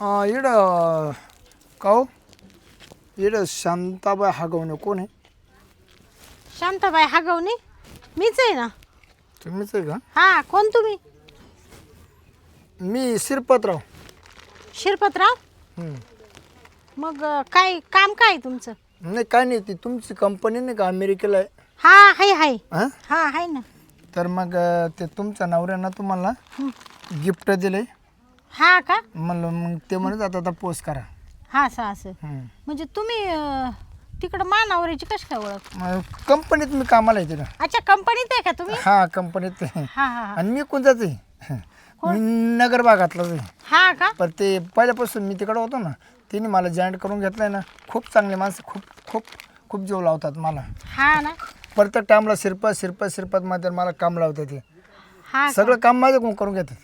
अं, इकडं काऊ इकडं शांताबाई हागवणे कोण आहे शांताबाई हागवणी मीच आहे ना तुम्हीच आहे का हा कोण तुम्ही मी शिरपतराव शिरपतराव. मग अं, काय काम काय तुमचं नाही काय नाही ती तुमची कंपनी नाही का अमेरिकेला आहे हा हाय हाय हां हा हाय ना तर मग अं, ते तुमच्या नवऱ्यानं तुम्हाला गिफ्ट दिले हा का? म्हणलं मग ते म्हणत आता आता पोस्ट करा. हा असं असं. म्हणजे तुम्ही अं, तिकडं मानावरीची कशी काय ओळख? मग कंपनीत मी कामाला येते ना. अच्छा कंपनीत आहे का तुम्ही? हा कंपनीत आहे. हा हा हा. आणि मी कोणताच आहे. मी नगर भागातलाच आहे. हा का? पण ते पहिल्यापासून मी तिकडं होतो ना तिने मला जॉईंट करून घेतलंय ना खूप चांगले माणसं खूप खूप खूप जीव लावतात मला. हा ना? प्रत्येक टाइमला शिरपत शिरपत शिरपत मध्ये मला काम लावतात ते. हा? सगळं काम माझ्याकडून करून घेतात.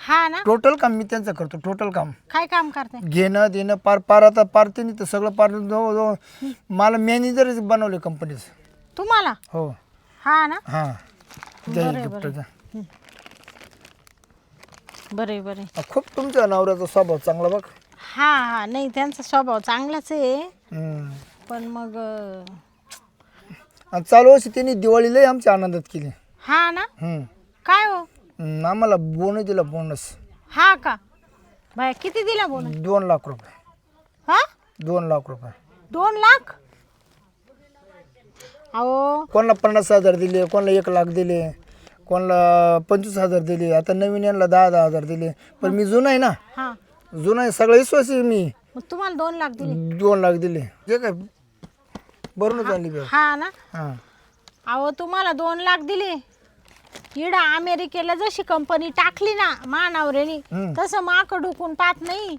हा ना? टोटल काम मी त्यांचं करतो टोटल काम. काय काम करते घेणं देणं पार पार आता पार तिने तर सगळं पार जवळ मला मॅनेजरच बनवले कंपनीचं तुम्हाला? हो. हा ना? हां. जय बरं. गिफ्टचा बरे बरे खूप तुमच्या नवऱ्याचा स्वभाव चांगला बघ. हा हा. नाही त्यांचा स्वभाव चांगलाच आहे. हम्म. पण मग अं, आणि चालू वर्षी त्यांनी दिवाळीलाही आमच्या आनंदात केली. हा ना? हम्म. काय हो? हम्म, आम्हाला बोनस दिला बोनस. हा का? बाय किती दिला बोल दोन लाख रुपये. हा? दोन लाख रुपये. दोन लाख? अहो. कोणाला पन्नास हजार दिले कोणाला एक लाख दिले कोणाला पंचवीस हजार दिले आता नवीन यांना दहा दहा हजार दिले. पण मी जुना आहे ना. हा. जुना आहे सगळा विश्वास आहे मी. मग तुम्हाला दोन लाख दिले. दोन लाख दिले. जे काय चालली बघ हा ना. हां. अहो तुम्हाला दोन लाख दिले. इडा अमेरिकेला जशी कंपनी टाकली ना मानावरेनी हम्म. तसं माक ढुकून पाहत नाही.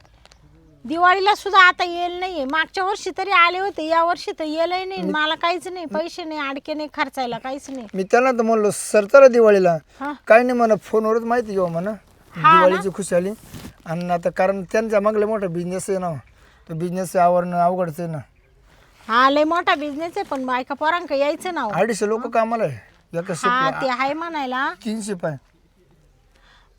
दिवाळीला सुद्धा आता येईल नाहीये. मागच्या वर्षी तरी आले होते. या वर्षी तर येलही नाही. मला काहीच नाही. पैसे नाही अडके नाही खर्चायला काहीच नाही. मी त्यांना तर म्हणलो सर चला दिवाळीला. हा. काय नाही म्हणा फोनवरच माहिती घेऊ म्हणा. दिवाळीची खुशाली आणि आता कारण त्यांचा मागले मोठा बिझनेस आहे ना तो बिझनेस आवरणं अवघडच आहे ना. हा लय मोठा बिझनेस आहे पण बायका पोरांक यायचं ना हो. अडीचशे लोक कामाला आहे. एका हा शिपला ते आहे म्हणायला. तीन शिप आहे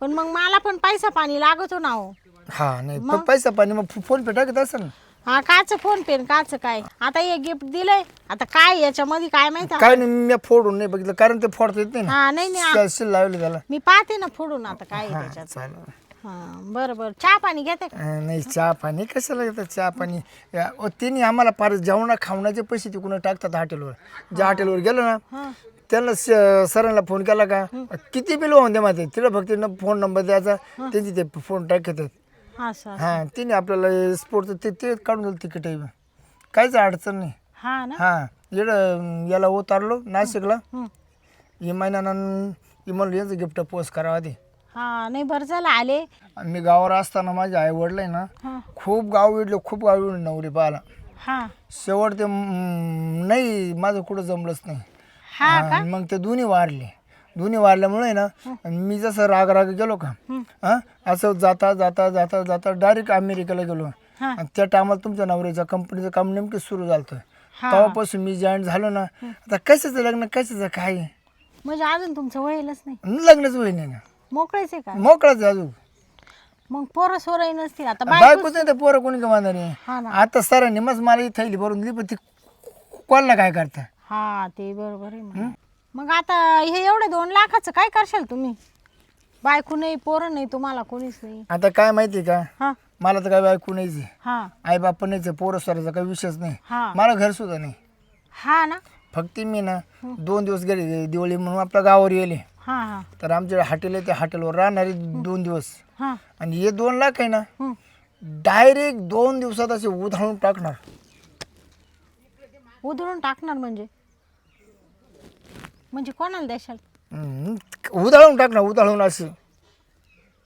पण मग मला पण पैसा पाणी लागतो ना हो. हा नाही पण पैसा पाणी मग फोन पे टाकत असेल ना? हा काच फोन पे काच काय. आता हे गिफ्ट दिलंय. आता काय याच्यामध्ये काय माहिती काय नाही मी फोडून नाही बघितलं कारण ते फोडता येत नाही ना. हा नाही नाही कॅल्शियल लावले त्याला. मी पाहते ना फोडून आता काय आहे त्याच्यात. चालेल. हा बरं बरं. चहा पाणी घेते का? अं, नाही चहा पाणी कशाला घेतात चहा पाणी? या- अहो, त्यांनी आम्हाला फार जेवणा खावण्याचे पैसे तिकडून टाकतात हॉटेलवर ज्या हॉटेलवर गेलो ना हा. त्यांना स- सरांना फोन केला का? किती बिल होऊन दे माहिती तिला फक्त न- फोन नंबर द्यायचा. त्यांची ते फोन टाकतात असं हां तिने आपल्याला स्पोर्टचं ते ते काढून दिलं तिकीट काहीच अडचण नाही. हा ना? हां इकडं याला उतारलो नाशिकला. हं. इमानानं इमान यांचं गिफ्ट पोस्ट करावं आधी. हा नाही बरं झालं आले. मी गावावर असताना माझे आई वडील आहे ना हा. खूप गाव विडले खूप गाव विडले नवरी पाहायला हा. शेवट ते म, नाही माझं कुठं जमलंच नाही. हा हा, मग ते दोन्ही वारले. दोन्ही वारल्यामुळे ना मी जसं राग राग गेलो का हा. असं जाता जाता जाता जाता डायरेक्ट अमेरिकेला गेलो. हा. आणि त्या टायमाला तुमच्या नवऱ्याच्या कंपनीचं काम नेमकं सुरू झालं हा. तेव्हापासून मी जॉईन झालो ना आता कशाचं लग्न कशाचं काय? म्हणजे अजून तुमचं वयलच नाही. लग्नच होई नाही ना. मोकळेच आहे का? मोकळाच अजून. मग पोरं सोरही नसतील. आता बाय बायकोच नाही तर पोरं कोणी नाही. हा ना. आता सरांनी मग मला ही थैली भरून दिली पण ती कोणाला काय करता? हा ते बरोबर आहे मग. मग आता हे एवढे दोन लाखाचं काय करशाल तुम्ही? बायको नाही पोरं नाही तुम्हाला कोणीच नाही. आता काय माहिती का? हा. मला तर काय बायको आहे. हा. आई बाप नाहीच पोरं स्वराचा काही विषयच नाही. हा. मला घर सुद्धा नाही. हा ना? फक्त मी ना दोन दिवस गेले दिवाळी म्हणून आपल्या गावावर गेले हा हा. तर आमच्या हॉटेल आहे त्या हॉटेलवर राहणारे दोन दिवस. हा. आणि हे दोन लाख आहे ना. डायरेक्ट दोन दिवसात असे उधाळून टाकणार. उधळून टाकणार म्हणजे? म्हणजे कोणाला देशाल? हम्म, उधाळून टाकणार उधाळून असं.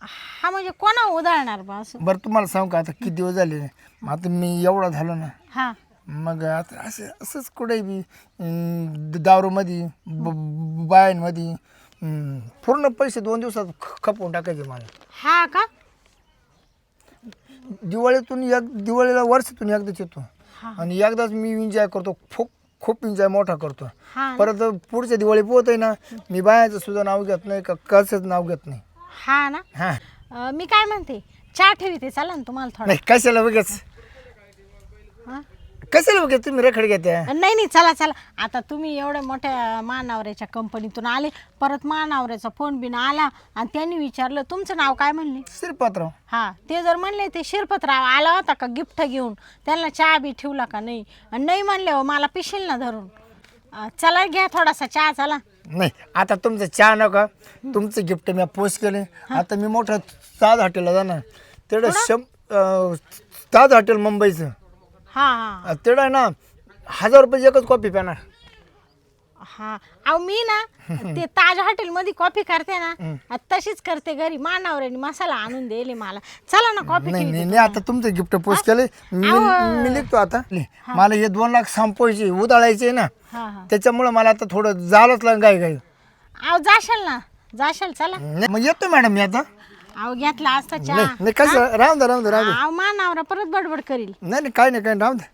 हा म्हणजे कोणा उधळणार बा असं? बरं तुम्हाला सांगू का आता किती दिवस झाले? मग आता मी एवढा झालो ना. हा. मग आता असं असंच कुठे बी अं, दारूमध्ये ब- बायांमध्ये अं, पूर्ण पैसे दोन दिवसात ख- खपवून टाकायचे मला. हा का? दिवाळीतून एक दिवाळीला वर्षातून एकदाच येतो. आणि एकदाच मी एन्जॉय करतो खूप खूप एन्जॉय मोठा करतो हा परत पुढच्या दिवाळी पोहत आहे ना मी बायाचं सुद्धा नाव घेत नाही का कसंच नाव घेत नाही. हा ना. हां. अं, मी काय म्हणते? चहा ठेवी चला ना तुम्हाला थोडं. नाही कशाला हा? कशाला उगेच तुम्ही रेखड घेत्या नाही नाही चला चला. आता तुम्ही एवढ्या मोठ्या मानावऱ्याच्या कंपनीतून आले. परत मानावऱ्याचा फोन बिन आला. आणि त्यांनी विचारलं तुमचं नाव काय म्हणले? श्रीपात्राव. हा ते जर म्हणले ते शिरपतराव आला होता का गिफ्ट घेऊन? त्यांना चहा बी ठेवला का नाही? आणि नाही म्हणले हो मला पिशील ना धरून. अं, चला घ्या थोडासा चहा चला. नाही आता तुमचं चहा नका. तुमचं गिफ्ट मी पोस्ट केले आता मी मोठं ताज हॉटेलला जाणार. तेवढं शं ताज हॉटेल मुंबईचं. हा. हा तेवढं आहे ना हजार रुपये एकच कॉफी पिणार. हा. अहो मी ना ते ताज हॉटेलमध्ये कॉफी करते ना तशीच करते घरी. मानावऱ्याने मसाला आणून दिले मला. चला ना कॉफी नाही नाही नाही आता तुमचं गिफ्ट पोस्ट केले मी मी लिखतो आता. मला हे दोन लाख संपवायचे उधाळायचे ना. हा हा. त्याच्यामुळं मला आता थोडं झालंच लाग गाय गाय अहो जाशाल ना. जाशाल चला. मग येतो मॅडम मी आता. अहो घेतला असता नाही चहा. नाही कसं? राहून दे राहून दे राहून दे. अहो मानावरा परत बडबड करील. नाही नाही काय नाही काय नाही, राहून दे.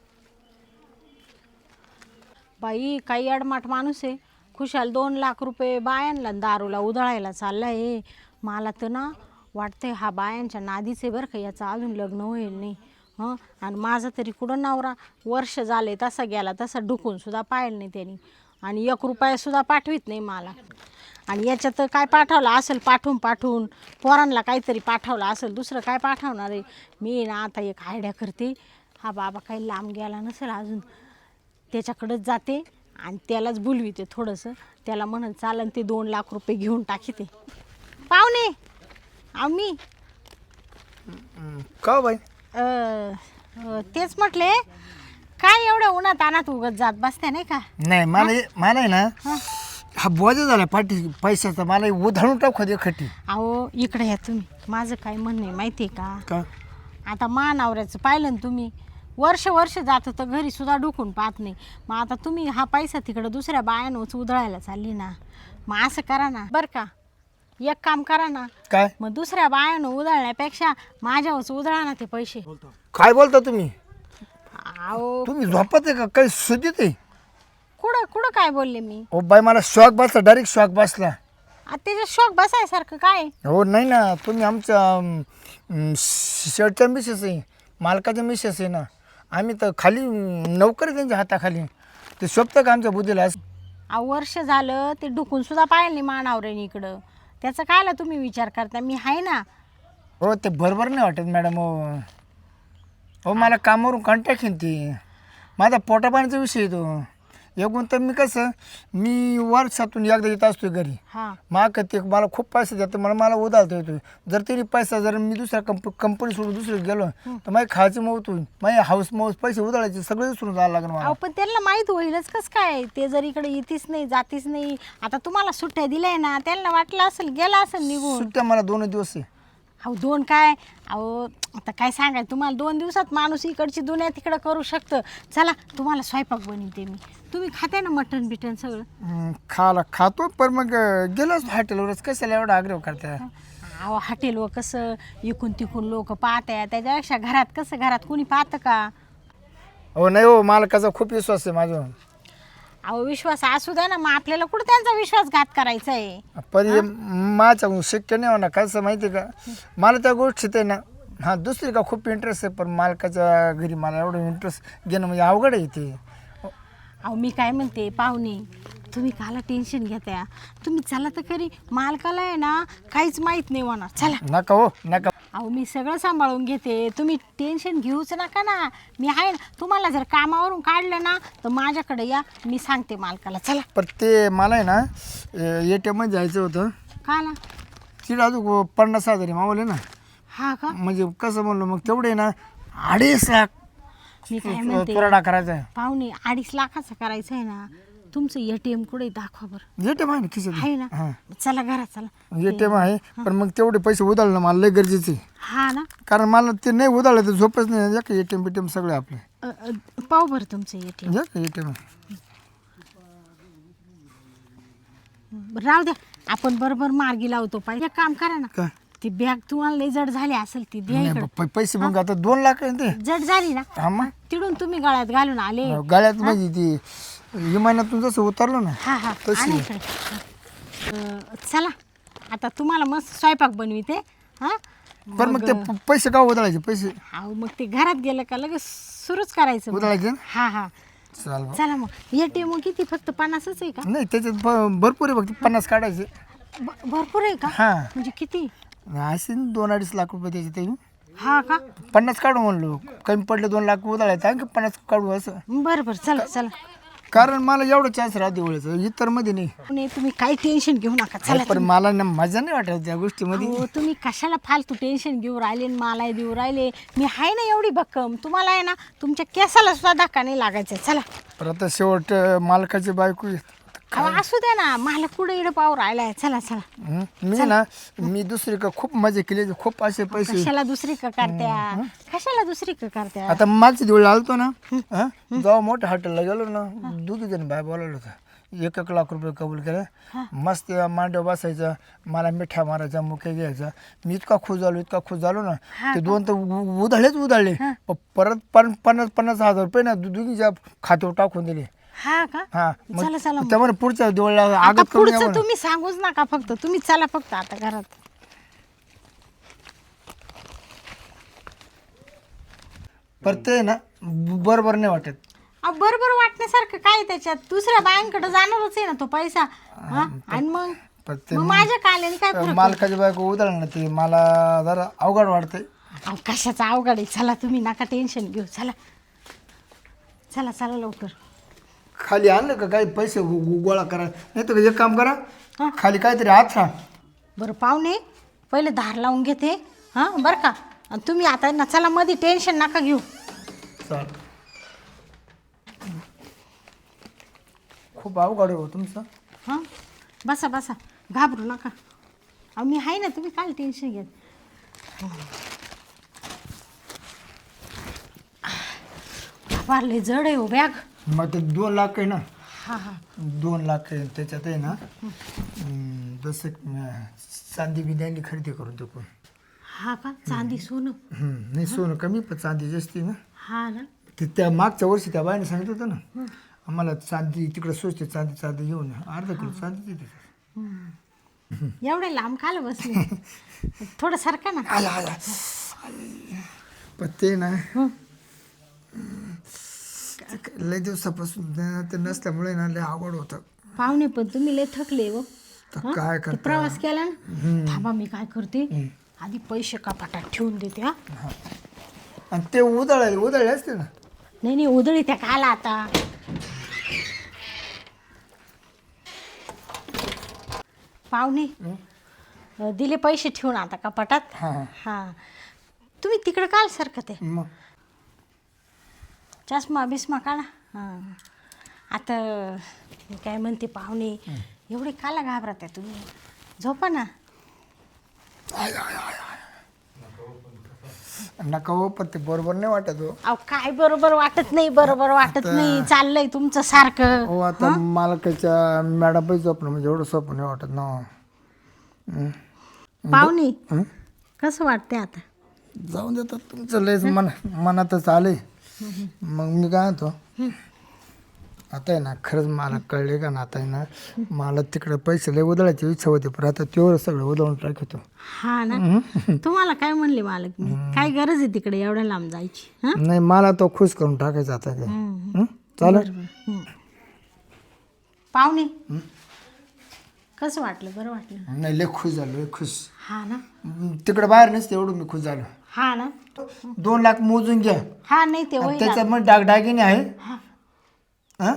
बाई काही अडमाट माणूस आहे. खुशाल दोन लाख रुपये बायांना दारूला उधळायला चाललाय. मला तर ना वाटतंय हा बायांच्या नादीच बरं का याचं अजून लग्न होईल नाही. हं? आणि माझा तरी कुठं नवरा? वर्ष झाले तसा गेला तसा डुकून सुद्धा पाहिलं नाही त्यांनी. आणि एक रुपया सुद्धा पाठवित नाही मला. आणि याच्यात काय पाठवलं असेल पाठवून पाठवून पोरांना काहीतरी पाठवलं असेल दुसरं काय पाठवणार आहे? मी ना आता एक आयडिया करते. हा बाबा काही लांब गेला नसेल अजून त्याच्याकडंच जाते आणि त्यालाच बोलविते थोडंसं. त्याला म्हणत चालन ते दोन लाख रुपये घेऊन टाकीते पाहुणे अहो मी. हं, का हो बाई? अ, अ, तेच म्हटले काय एवढ्या उन्हात अनात उगत जात बसते नाही का? नाही मला मला आहे ना हा? बोजा झाला पाठी पैशाचा मला हे उधळून टाकू दे खटी. अहो इकडे या तुम्ही. माझं काय म्हणणं आहे माहिती आहे का? का? आता मानावऱ्याचं पाहिलं ना तुम्ही वर्ष वर्ष जात तर घरी सुद्धा डुकून पाहत नाही. मग आता तुम्ही हा पैसा तिकडं दुसऱ्या बायांवरच उधळायला चालली ना. मग असं करा ना. बरं का? एक काम करा ना. काय? मग दुसऱ्या बायानं उधळण्यापेक्षा माझ्यावरच उधळा ना ते पैसे. काय बोलता तुम्ही? अहो तुम्ही झोपत आहे का? काही सुधीत आहे कुठं कुठं काय बोलले मी? ओ बाई मला शॉक बसला डायरेक्ट शॉक बसला. आता त्याच्यात शोक बसायसारखं काय? हो नाही ना. तुम्ही आमच्या शर्टच्या मिसेस आहे. मालकाच्या मिसेस आहे ना. आम्ही तर खाली नोकरी त्यांच्या हाताखाली. ते शोभतं का आमच्या बुद्धीला? अहो वर्ष झालं ते डुकून सुद्धा पाहिलं नाही मानावऱ्याने इकडं. त्याचं कायला तुम्ही विचार करता? मी आहे ना. हो ते बरोबर नाही वाटत मॅडम हो. हो मला कामावरून कॉन्टॅक्ट येईन ती. माझा पोटापाण्याचा विषय आहे तो. एकूण तर मी कसं मी वर्षातून एकदा येत असतो घरी. हां. माग ते मला खूप पैसे देतो मला मला उधारता येतो जर तरी पैसा जर मी दुसऱ्या कंप कंपनी सोडून दुसरं गेलो तर माझी खायची मौत होईल माझी हाऊस मौस पैसे उधारायचे सगळे दुसरून जायला लागणार मला. अहो पण त्यांना माहीत होईलच. कस काय? ते जर इकडे येतीच नाही जातीच नाही. आता तुम्हाला सुट्ट्या दिल्या ना त्यांना वाटलं असेल गेला असेल निघून. सुट्ट्या मला दोन दिवस आहे. अहो दोन काय? अहो आता काय सांगाय तुम्हाला दोन दिवसात माणूस इकडची दुनिया तिकडं करू शकतं. चला तुम्हाला स्वयंपाक बनवते मी. तुम्ही खाते ना मटण बिटन सगळं? खाला खातो पण मग गेलोच हॉटेलवरच. कशाला एवढा आग्रह करता? अहो हॉटेलवर कसं? इकून तिकून लोक पाहतात त्याच्यापेक्षा घरात कसं? घरात कोणी पाहतं का? हो नाही हो मालकाचा खूप विश्वास आहे माझ्यावर. अहो विश्वास असू द्या ना मग आपल्याला कुठं त्यांचा विश्वासघात करायचा आहे पण हे माझ्या शक्य नाही होणार कसं माहिती आहे का? मला त्या गोष्टीत आहे ना हा दुसरी का खूप इंटरेस्ट आहे पण मालकाच्या घरी मला एवढं इंटरेस्ट घेणं म्हणजे अवघड आहे ते. अहो मी काय म्हणते पाहुणे तुम्ही काला टेन्शन घेत्या तुम्ही चला तर खरी मालकाला आहे ना काहीच माहीत नाही होणार. चला. नका हो नका. अहो मी सगळं सांभाळून घेते. तुम्ही टेन्शन घेऊच नका ना. मी आहे ना तुम्हाला जर कामावरून काढलं ना तर माझ्याकडे या. मी सांगते मालकाला. चला. पण ते मला आहे ना ए टी एममध्ये जायचं होतं. काला तिथं अजून पन्नास हजार मावले ना. हा का? म्हणजे कसं म्हणलं मग तेवढे ना अडीच लाख मी काय म्हणते? पुराडा करायचा आहे. पाहुणे अडीच लाखाचं करायचं आहे ना. तुमचं ए टी एम कुठे दाखवा बरं. ए टी एम आहे ना खिशात आहे ना? हां. चला घरात चला. ए टी एम आहे पण मग तेवढे पैसे उधाळणं मला लय गरजेचे आहे. हा ना? कारण मला ते नाही उधाळलं तर झोपच नाही. या का A T M B T M सगळे आपले? अ, अ, पाहू बरं तुमचं ए टी या का ए टी एम एम राहू द्या. आपण बरोबर मार्गी लावतो. पाहिजे एक काम करा ना. काय? ती बॅग तुम्हाला लई जड झाली असेल ती द्या नाही इकडं पैसे मग आता दोन लाख आहे ना ते. जड झाली ना? हा मग. तिडून तुम्ही गळ्यात घालून आले. गाड्यात म्हणजे ती विमानातून जसं उतरलो ना हा हा. तशी. आणा इकडे. अ, चला. आता तुम्हाला मस्त स्वयंपाक बनविते. हा? पण मग ते प- पैसे का उधळायचे? पैसे. अहो मग ते घरात गेलं का लगेच सुरूच करायचं मग. उधळायचे हा हा. चाल बा. चला मग. एटीएम किती? फक्त पन्नासच आहे का? नाही त्याच्यात भ- भरपूर आहे फक्त पन्नास काढायचे. भरपूर आहे का? हा. म्हणजे किती? असे न दोन अडीच लाख रुपये त्याचे ते. हा का? पन्नास काढू म्हणलो कमी पडले दोन लाख उधळायचं आणखी पन्नास काढू असं. बरं बरं. चला चला. कारण मला एवढं चान्स राहते वेळेचं इतरमध्ये नाही. नाही तुम्ही काही टेन्शन घेऊ नका. चला पण मला ना मजा नाही वाटत त्या गोष्टीमध्ये. हो तुम्ही कशाला फालतू टेन्शन घेऊ राहिले आणि मला देऊ राहिले? मी आहे ना एवढी भक्कम. तुम्हाला आहे ना तुमच्या केसाला सुद्धा धक्का नाही लागायचा. चला. पण आता शेवट मालकाची बायको आहे. अहो, असू द्या ना मला कुठे इकडे पाव राहिलाय चला चला. हं? मी ना मी दुसरी का खूप मजा केली. खूप असे पैसे. कशाला दुसरी का करत्या? कशाला दुसरी का करत्या? आता मागच्या दिवशी आलतो ना हं? जेव्हा मोठ्या हॉटेलला गेलो ना दोघी जण बाय बोलावलं होतं. एक एक लाख रुपये कबूल केलं. मस्त मांडव बसायचं मला मिठा मारायचा मुख्य घ्यायचा. मी इतका खुश झालो इतका खुश झालो ना ते दोन तर उ- उधळलेच उधळले. प- परत पन- पन्नास पन्नास हजार रुपये ना दु- दोघीच्या खात्यावर टाकून दिले. हा का? हा चला चला मग. त्यामुळे पुढच्या दिवळला आता आगत करून या पुढचं म्हणा. तुम्ही सांगूच नका फक्त. तुम्ही चला फक्त आता घरात. पर ते ना ब- बरोबर नाही वाटत. अहो, बरोबर वाटण्यासारखं काय त्याच्यात? दुसऱ्या बायांकडे जाणारच आहे ना तो पैसा. हा? आणि मग? पण ते मग माझ्या काल्याने काय फरक मालकाची बायको ना ते. मला जरा अवघड वाटते अहो कशाचा अवघड आहे? चला तुम्ही नका टेन्शन घेऊ. चला. चला चला लवकर. खाली आणलं का काही पैसे गो- गो- गोळा करा. नाही तर एक काम करा खाली काहीतरी हात राहा बरं पाहुणे पहिले धार लावून घेते हां? बरं का? आणि तुम्ही आता ना चला मध्ये टेन्शन नका घेऊ. चाल. खूप अवघड आहे हो तुमचं. हां? बसा बसा. घाबरू नका. अहो मी आहे ना तुम्ही काय टेन्शन घेत? लय जड आहे हो बॅग. मग ते दोन लाख आहे ना? हां हां. दोन लाख आहे त्याच्यात आहे ना जसं अं, चांदी बिंद्यांनी खरेदी करून टाकून. हा का? चांदी सोनं? हम्म, नाही सोनं कमी पण चांदी जास्ती ना. हा ना. ते त्या मागच्या वर्षी त्या बाईने सांगितलं होतं ना आम्हाला चांदी तिकडे स्वस्त चांदी चांदी घेऊन या. अर्धा किलो चांदी देते एवढे लांब खाल बसले? थोडं सारखा ना. आला आला. पण ते ना लय दिवसापासून ते नसल्यामुळे ना लय आवड होतं. पाहुणे पण तुम्ही लय थकले हो. तर काय ते करता? प्रवास केला ना? थांबा मी काय करते? आधी पैसे कपाटात ठेवून देते हा. आणि ते उधळले उधळले असते ना? नाही नाही उधळी त्या काला आता. पाहुणे अं, दिले पैसे ठेवून आता कपाटात. हां हां. हा. तुम्ही तिकडे काल सारखं ते. मग? चष्मा बिस्मा काढा. हां. आता मी काय म्हणते पाहुणे एवढे काला घाबरत आहे तुम्ही. झोपा ना. नका हो पण ते बरोबर नाही वाटत हो. अहो काय बरोबर वाटत नाही बरोबर वाटत नाही. चाललंय तुमचं सारखं. हो आता मालकाच्या मॅडम स्वप्न म्हणजे एवढं स्वप्न नाही वाटत ना. हं. पाहुणे हं? कसं वाटते आता? जाऊन देतात तुमचं लयच मन मनातच आले मग मी काय म्हणतो आता आहे ना खरंच मला कळले का ना आता आहे ना मला तिकडे पैसे लय उधळायची इच्छा होती पण आता तेवढं सगळं उधळून टाकतो. हा ना? तुम्हाला काय म्हणले मालक मी? काय गरज आहे तिकडे एवढ्या लांब जायची हा? नाही मला तो खुश करून टाकायचा आता हं? चालेल. पाहुणे? कसं वाटलं? बरं वाटलं. नाही लय खुश झालो लय खुश. हा ना? तिकडे बाहेर नसते एवढं मी खुश झालो. हा ना. दोन लाख मोजून घ्या. हा नाही ते आणि होईल त्याच्यात मग डागडागिने आहे. हं?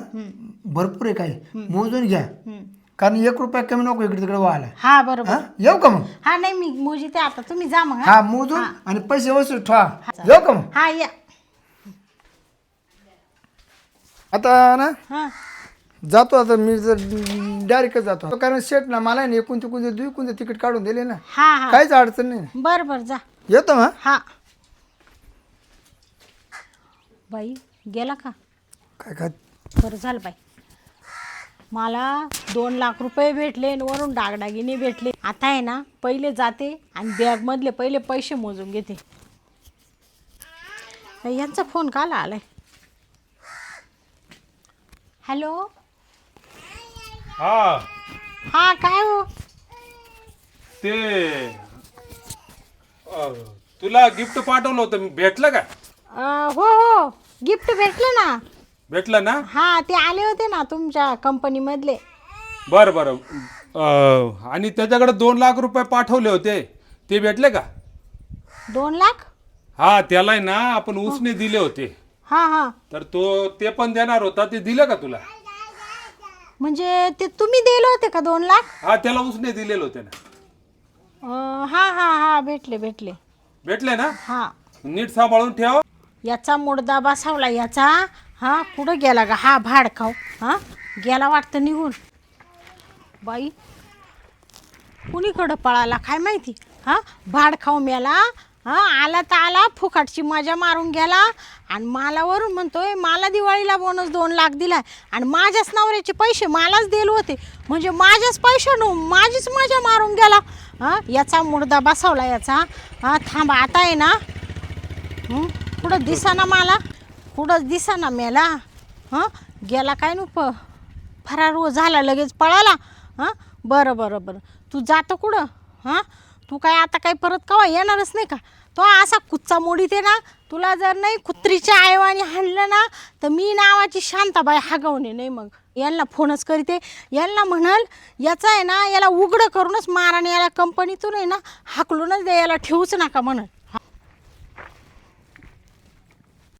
भरपूर आहे काही. मोजून घ्या. कारण एक रुपया कमी नको इकडे तिकडे व्हायला हा बरोबर. हं? येऊ का मग? हा नाही मी मोजीते आता. तुम्ही जा मग हा? हा मोजून आणि पैसे वसूल ठेवा. येऊ का मग? हा या. आता ना हा. जातो आता मी जर डायरेक्ट जातो. कारण शेट ना मला एकूण तिकून दुई कोणते तिकीट काढून दिले ना हा हा. काहीच अडचण नाही. बर बर जा. येतो मग. हा. बाई गेला का? काय काय बरं झालं बाई. मला दोन लाख रुपये भेटले आणि वरून डागडागिने भेटले. आता आहे ना पहिले जाते आणि बॅगमधले पहिले पैसे मोजून घेते. बाई, यांचा फोन काला आलाय. हॅलो? हा. हा काय हो? ते अं, तुला गिफ्ट पाठवलं होतं भेटलं का? अं, हो हो. गिफ्ट भेटलं ना. भेटलं ना? हा ते आले होते ना तुमच्या कंपनीमधले. बरं बरं. अं, आणि त्याच्याकडे दोन लाख रुपये पाठवले होते. ते भेटले का? दोन लाख? हा त्याला ना. आपण उसने दिले होते. हा हा. तर तो ते पण देणार होता. ते दिलं का तुला? म्हणजे ते तुम्ही दिले होते का दोन लाख? हा त्याला उसने दिलेले होते ना. अं, हा हा हा भेटले भेटले. भेटले ना? हा. नीट सांभाळून ठेव. याचा मुडदा बसावला याचा. हा कुठं गेला गा? हा भाडखाव हा गेला वाटतं निघून. बाई कुणीकडं पळाला? काय माहिती? हा भाडखाव मेला. हा आला तर आला फुकाटची मजा मारून गेला. आणि मला वरून म्हणतोय मला दिवाळीला बोनस दोन लाख दिलाय. आणि माझ्याच नवऱ्याचे पैसे मलाच दिले होते. म्हणजे माझ्याच पैशानं माझीच मजा मारून गेला. हां याचा मुडदा बसवला याचा. हा थांबा आता आहे ना? हं? कुठं दिसाना मला? कुठंच दिसाना मेला? हां? गेला काय नु प फरार हो झाला लगेच पळाला. हां? बरं बरं बरं. तू जातो कुठं? हां? तू काय आता काय परत कवा येणारच नाही का? तो असा कुच्चा मोडीते ना तुला जर नाही कुत्रीच्या आईवानी हाणलं ना तर मी नावाची शांताबाई हागवणे नाही मग. यांना फोनच करीते. यांना म्हणाल याचा आहे ना याला उघडं करूनच माराने याला कंपनीतून आहे ना हाकलूनच द्या याला ठेवूच नका म्हणल.